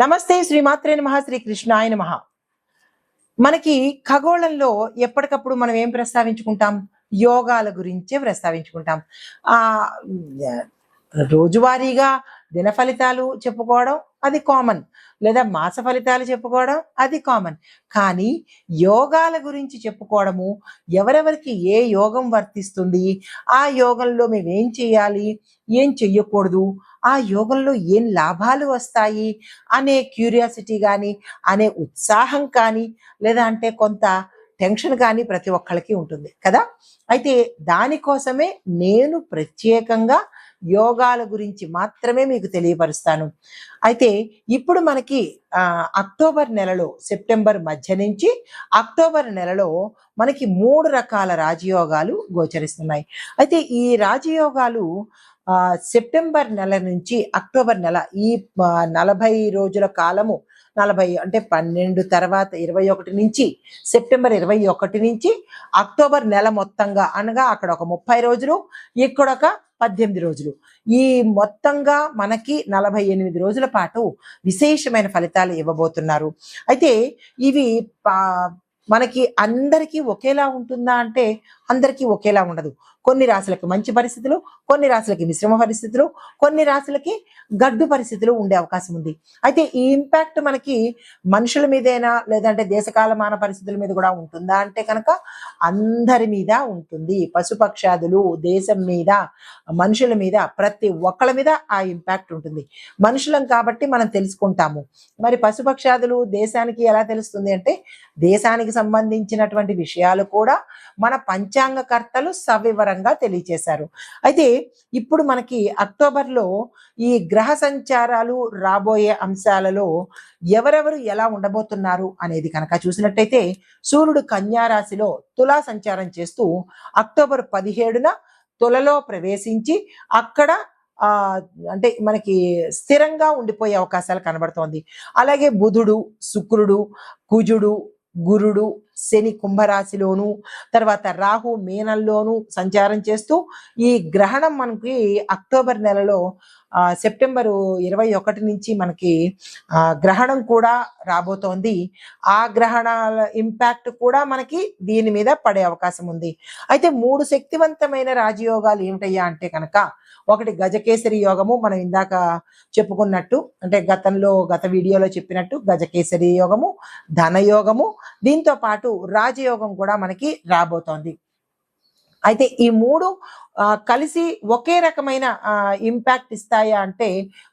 నమస్తే శ్రీమాత్రే నమ శ్రీ కృష్ణాయ నమ. మనకి ఖగోళంలో ఎప్పటికప్పుడు మనం ఏం ప్రస్తావించుకుంటాం? యోగాల గురించే ప్రస్తావించుకుంటాం. ఆ రోజువారీగా దిన ఫలితాలు చెప్పుకోవడం అది కామన్ లేదా మాస ఫలితాలు చెప్పుకోవడం అది కామన్ కానీ యోగాల గురించి చెప్పుకోవడము ఎవరెవరికి ఏ యోగం వర్తిస్తుంది? ఆ యోగంలో మేము ఏం చేయాలి? ఏం చెయ్యకూడదు? ఆ యోగంలో ఏం లాభాలు వస్తాయి? అనే క్యూరియాసిటీ కానీ అనే ఉత్సాహం కానీ లేదా అంటే కొంత టెన్షన్ కానీ ప్రతి ఒక్కళ్ళకి ఉంటుంది కదా? అయితే దానికోసమే నేను ప్రత్యేకంగా యోగాల గురించి మాత్రమే మీకు తెలియపరుస్తాను. అయితే ఇప్పుడు మనకి అక్టోబర్ నెలలో సెప్టెంబర్ మధ్య నుంచి అక్టోబర్ నెలలో మనకి మూడు రకాల రాజయోగాలు గోచరిస్తున్నాయి. అయితే ఈ రాజయోగాలు సెప్టెంబర్ నెల నుంచి అక్టోబర్ నెల ఈ నలభై రోజుల కాలము నలభై అంటే పన్నెండు తర్వాత ఇరవై ఒకటి నుంచి సెప్టెంబర్ ఇరవై ఒకటి నుంచి అక్టోబర్ నెల మొత్తంగా అనగా అక్కడ ఒక ముప్పై రోజులు ఇక్కడ ఒక పద్దెనిమిది రోజులు. ఈ మొత్తంగా మనకి నలభై ఎనిమిది రోజుల పాటు విశేషమైన ఫలితాలు ఇవ్వబోతున్నారు. అయితే ఇవి పా- మనకి అందరికీ ఒకేలా ఉంటుందా అంటే అందరికీ ఒకేలా ఉండదు. కొన్ని రాశులకి మంచి పరిస్థితులు కొన్ని రాశులకి మిశ్రమ పరిస్థితులు కొన్ని రాశులకి గడ్డు పరిస్థితులు ఉండే అవకాశం ఉంది. అయితే ఈ ఇంపాక్ట్ మనకి మనుషుల మీదైనా లేదంటే దేశకాలమాన పరిస్థితుల మీద కూడా ఉంటుందా అంటే కనుక అందరి మీద ఉంటుంది. పశుపక్షాదులు దేశం మీద మనుషుల మీద ప్రతి ఒక్కళ్ళ మీద ఆ ఇంపాక్ట్ ఉంటుంది. మనుషులం కాబట్టి మనం తెలుసుకుంటాము. మరి పశుపక్షాదులు దేశానికి ఎలా తెలుస్తుంది అంటే దేశానికి సంబంధించినటువంటి విషయాలు కూడా మన పంచాంగకర్తలు పరంగా తెలియచేశారు. అయితే ఇప్పుడు మనకి అక్టోబర్లో ఈ గ్రహ సంచారాలు రాబోయే అంశాలలో ఎవరెవరు ఎలా ఉండబోతున్నారు అనేది కనుక చూసినట్టయితే సూర్యుడు కన్యారాశిలో తులా సంచారం చేస్తూ అక్టోబర్ పదిహేడున తులలో ప్రవేశించి అక్కడ అంటే మనకి స్థిరంగా ఉండిపోయే అవకాశాలు కనబడుతోంది. అలాగే బుధుడు శుక్రుడు కుజుడు గురుడు శని కుంభరాశిలోను తర్వాత రాహు మీనంలోను సంచారం చేస్తూ ఈ గ్రహణం మనకి అక్టోబర్ నెలలో ఆ, సెప్టెంబరు ఇరవై ఒకటి నుంచి మనకి గ్రహణం కూడా రాబోతోంది. ఆ గ్రహణాల ఇంపాక్ట్ కూడా మనకి దీని మీద పడే అవకాశం ఉంది. అయితే మూడు శక్తివంతమైన రాజయోగాలు ఏమిటయ్యా అంటే కనుక ఒకటి గజకేసరి యోగము మనం ఇందాక చెప్పుకున్నట్టు అంటే గతంలో గత వీడియోలో చెప్పినట్టు గజకేసరి యోగము ధనయోగము దీంతో పాటు రాజయోగం కూడా మనకి రాబోతోంది. అయితే ఈ మూడు కలిసి ఒకే రకమైన ఇంపాక్ట్ ఇస్తాయా అంటే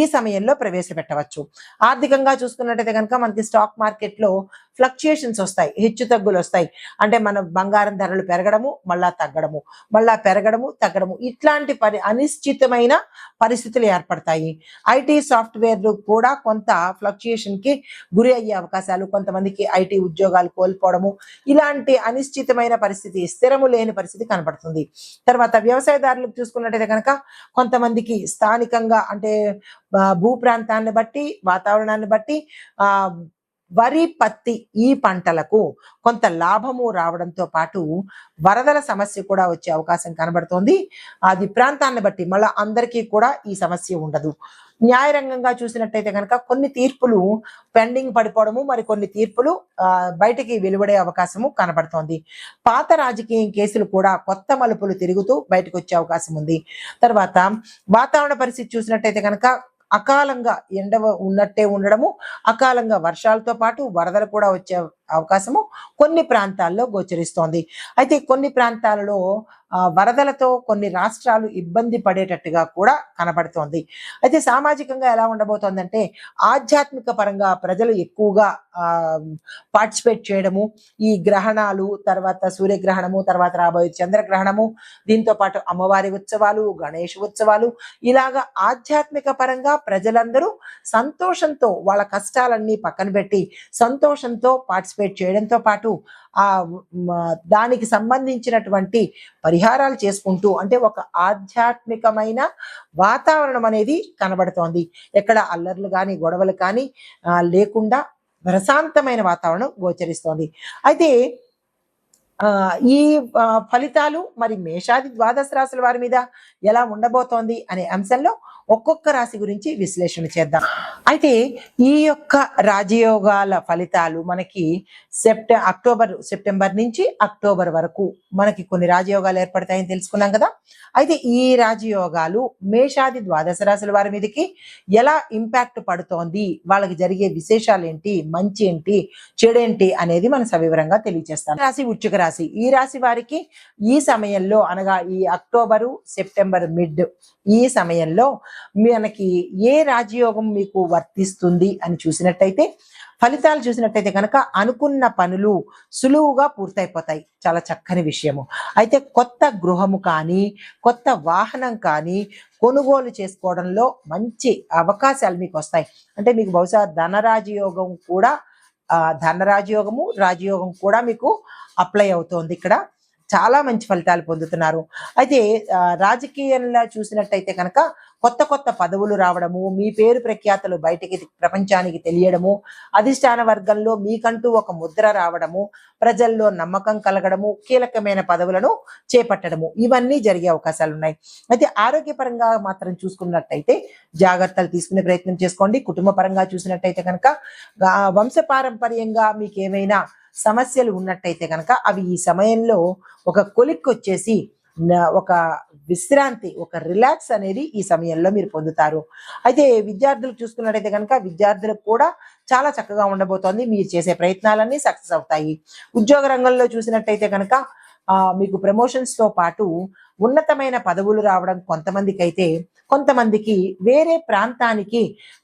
ఈ సమయంలో ప్రవేశపెట్టవచ్చు. ఆర్థికంగా చూసుకున్నట్టయితే కనుక మనకి స్టాక్ మార్కెట్లో ఫ్లక్చుయేషన్స్ వస్తాయి హెచ్చు తగ్గులు వస్తాయి. అంటే మన బంగారం ధరలు పెరగడము మళ్ళా తగ్గడము మళ్ళా పెరగడము తగ్గడము. ఇట్లాంటి పరి అనిశ్చితమైన పరిస్థితులు ఏర్పడతాయి. ఐటీ సాఫ్ట్వేర్లు కూడా కొంత ఫ్లక్చుయేషన్కి గురి అయ్యే అవకాశాలు కొంతమందికి ఐటీ ఉద్యోగాలు కోల్పోవడము ఇలాంటి అనిశ్చితమైన పరిస్థితి స్థిరము లేని పరిస్థితి కనబడుతుంది తర్వాత వ్యవసాయదారులకు చూసుకున్నట్టయితే కనుక కొంతమందికి స్థానికంగా అంటే భూ ప్రాంతాన్ని బట్టి వాతావరణాన్ని బట్టి ఆ వరి పత్తి ఈ పంటలకు కొంత లాభము రావడంతో పాటు వరదల సమస్య కూడా వచ్చే అవకాశం కనబడుతోంది. అది ప్రాంతాన్ని బట్టి మళ్ళీ అందరికీ కూడా ఈ సమస్య ఉండదు. న్యాయరంగంగా చూసినట్టయితే కనుక కొన్ని తీర్పులు పెండింగ్ పడిపోవడము మరి కొన్ని తీర్పులు ఆ, బయటికి వెలువడే అవకాశము కనబడుతోంది. పాత రాజకీయ కేసులు కూడా కొత్త మలుపులు తిరుగుతూ బయటకు వచ్చే అవకాశం ఉంది. తర్వాత వాతావరణ పరిస్థితి చూసినట్టయితే కనుక అకాలంగా ఎండ ఉన్నట్టే ఉండడము అకాలంగా వర్షాలతో పాటు వరదలు కూడా వచ్చే అవకాశము కొన్ని ప్రాంతాల్లో గోచరిస్తోంది. అయితే కొన్ని ప్రాంతాలలో వరదలతో కొన్ని రాష్ట్రాలు ఇబ్బంది పడేటట్టుగా కూడా కనబడుతోంది. అయితే సామాజికంగా ఎలా ఉండబోతోందంటే ఆధ్యాత్మిక పరంగా ప్రజలు ఎక్కువగా పార్టిసిపేట్ చేయడము ఈ గ్రహణాలు తర్వాత సూర్యగ్రహణము తర్వాత రాబోయే చంద్రగ్రహణము దీంతో పాటు అమ్మవారి ఉత్సవాలు గణేష్ ఉత్సవాలు ఇలాగా ఆధ్యాత్మిక పరంగా ప్రజలందరూ సంతోషంతో వాళ్ళ కష్టాలన్నీ పక్కన పెట్టి సంతోషంతో పార్టిసిపేట్ చేయడంతో పాటు ఆ దానికి సంబంధించినటువంటి పరిహారాలు చేసుకుంటూ అంటే ఒక ఆధ్యాత్మికమైన వాతావరణం అనేది కనబడుతోంది. ఎక్కడ అల్లర్లు కానీ గొడవలు కానీ లేకుండా ప్రశాంతమైన వాతావరణం గోచరిస్తోంది. అయితే ఈ ఫలితాలు మరి మేషాది ద్వాదశ రాశుల వారి మీద ఎలా ఉండబోతోంది అనే అంశంలో ఒక్కొక్క రాశి గురించి విశ్లేషణ చేద్దాం. అయితే ఈ యొక్క రాజయోగాల ఫలితాలు మనకి సెప్ట అక్టోబర్ సెప్టెంబర్ నుంచి అక్టోబర్ వరకు మనకి కొన్ని రాజయోగాలు ఏర్పడతాయని తెలుసుకున్నాం కదా. అయితే ఈ రాజయోగాలు మేషాది ద్వాదశ రాశుల వారి మీదకి ఎలా ఇంపాక్ట్ పడుతోంది? వాళ్ళకి జరిగే విశేషాలు ఏంటి మంచి ఏంటి చెడేంటి? అనేది మనం సవివరంగా తెలియజేస్తాం. రాశి వృశ్చిక రాశి. ఈ రాశి వారికి ఈ సమయంలో అనగా ఈ అక్టోబరు సెప్టెంబర్ మిడ్ ఈ సమయంలో మనకి ఏ రాజయోగం మీకు వర్తిస్తుంది అని చూసినట్టయితే ఫలితాలు చూసినట్టయితే కనుక అనుకున్న పనులు సులువుగా పూర్తయిపోతాయి. చాలా చక్కని విషయము. అయితే కొత్త గృహము కానీ కొత్త వాహనం కానీ కొనుగోలు చేసుకోవడంలో మంచి అవకాశాలు మీకు వస్తాయి. అంటే మీకు బహుశా ధనరాజయోగం కూడా ఆ ధనరాజయోగము రాజయోగం కూడా మీకు అప్లై అవుతోంది ఇక్కడ. చాలా మంచి ఫలితాలు పొందుతున్నారు. అయితే రాజకీయంలో చూసినట్టయితే కనుక కొత్త కొత్త పదవులు రావడము మీ పేరు ప్రఖ్యాతలు బయటికి ప్రపంచానికి తెలియడము అధిష్టాన వర్గంలో మీకంటూ ఒక ముద్ర రావడము ప్రజల్లో నమ్మకం కలగడము కీలకమైన పదవులను చేపట్టడము ఇవన్నీ జరిగే అవకాశాలు ఉన్నాయి. అయితే ఆరోగ్యపరంగా మాత్రం చూసుకున్నట్టయితే జాగ్రత్తలు తీసుకునే ప్రయత్నం చేసుకోండి. కుటుంబ పరంగా చూసినట్టయితే కనుక వంశపారంపర్యంగా మీకు ఏమైనా సమస్యలు ఉన్నట్టయితే కనుక అవి ఈ సమయంలో ఒక కొలిక్ వచ్చేసి ఒక విశ్రాంతి ఒక రిలాక్స్ అనేది ఈ సమయంలో మీరు పొందుతారు. అయితే విద్యార్థులు చూసుకున్నట్టయితే కనుక విద్యార్థులకు కూడా చాలా చక్కగా ఉండబోతోంది. మీరు చేసే ప్రయత్నాలన్నీ సక్సెస్ అవుతాయి. ఉద్యోగ రంగంలో చూసినట్టయితే కనుక మీకు ప్రమోషన్స్తో పాటు ఉన్నతమైన పదవులు రావడం కొంతమందికి అయితే కొంతమందికి వేరే ప్రాంతానికి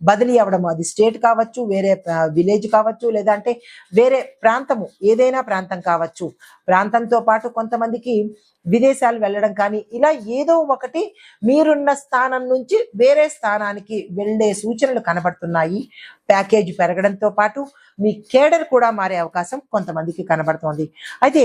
బదిలీ అవ్వడం అది స్టేట్ కావచ్చు వేరే విలేజ్ కావచ్చు లేదంటే వేరే ప్రాంతము ఏదైనా ప్రాంతం కావచ్చు. ప్రాంతంతో పాటు కొంతమందికి విదేశాలు వెళ్ళడం కానీ ఇలా ఏదో ఒకటి మీరున్న స్థానం నుంచి వేరే స్థానానికి వెళ్ళే సూచనలు కనబడుతున్నాయి. ప్యాకేజ్ పెరగడంతో పాటు మీ కేడర్ కూడా మారే అవకాశం కొంతమందికి కనబడుతోంది. అయితే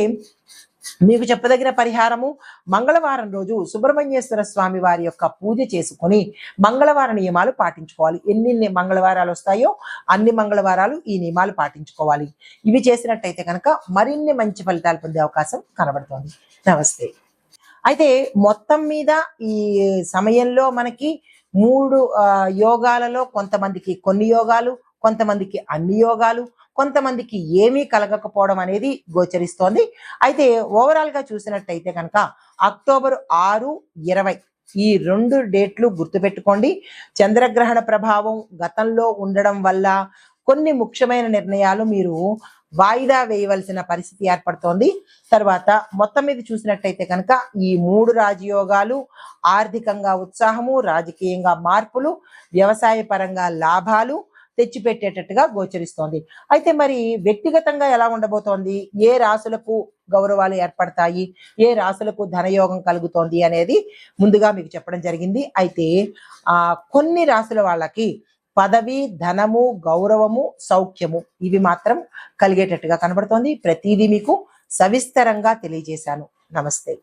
మీకు చెప్పదగిన పరిహారము మంగళవారం రోజు సుబ్రహ్మణ్యేశ్వర స్వామి వారి యొక్క పూజ చేసుకొని మంగళవార నియమాలు పాటించుకోవాలి. ఎన్ని మంగళవారాలు వస్తాయో అన్ని మంగళవారాలు ఈ నియమాలు పాటించుకోవాలి. ఇవి చేసినట్టయితే కనుక మరిన్ని మంచి ఫలితాలు పొందే అవకాశం కనబడుతోంది. నమస్తే. అయితే మొత్తం మీద ఈ సమయంలో మనకి మూడు యోగాలలో కొంతమందికి కొన్ని యోగాలు కొంతమందికి అన్ని యోగాలు కొంతమందికి ఏమీ కలగకపోవడం అనేది గోచరిస్తోంది. అయితే ఓవరాల్గా చూసినట్టయితే కనుక అక్టోబర్ ఆరు ఇరవై ఈ రెండు డేట్లు గుర్తుపెట్టుకోండి. చంద్రగ్రహణ ప్రభావం గతంలో ఉండడం వల్ల కొన్ని ముఖ్యమైన నిర్ణయాలు మీరు వాయిదా వేయవలసిన పరిస్థితి ఏర్పడుతోంది. తర్వాత మొత్తం మీద చూసినట్టయితే కనుక ఈ మూడు రాజయోగాలు ఆర్థికంగా ఉత్సాహము రాజకీయంగా మార్పులు వ్యవసాయ పరంగా లాభాలు తెచ్చిపెట్టేటట్టుగా గోచరిస్తోంది. అయితే మరి వ్యక్తిగతంగా ఎలా ఉండబోతోంది? ఏ రాసులకు గౌరవాలు ఏర్పడతాయి? ఏ రాసులకు ధనయోగం కలుగుతోంది అనేది ముందుగా మీకు చెప్పడం జరిగింది. అయితే ఆ కొన్ని రాసుల వాళ్ళకి పదవి ధనము గౌరవము సౌఖ్యము ఇవి మాత్రం కలిగేటట్టుగా కనబడుతోంది. ప్రతిదీ మీకు సవిస్తరంగా తెలియజేశాను. నమస్తే.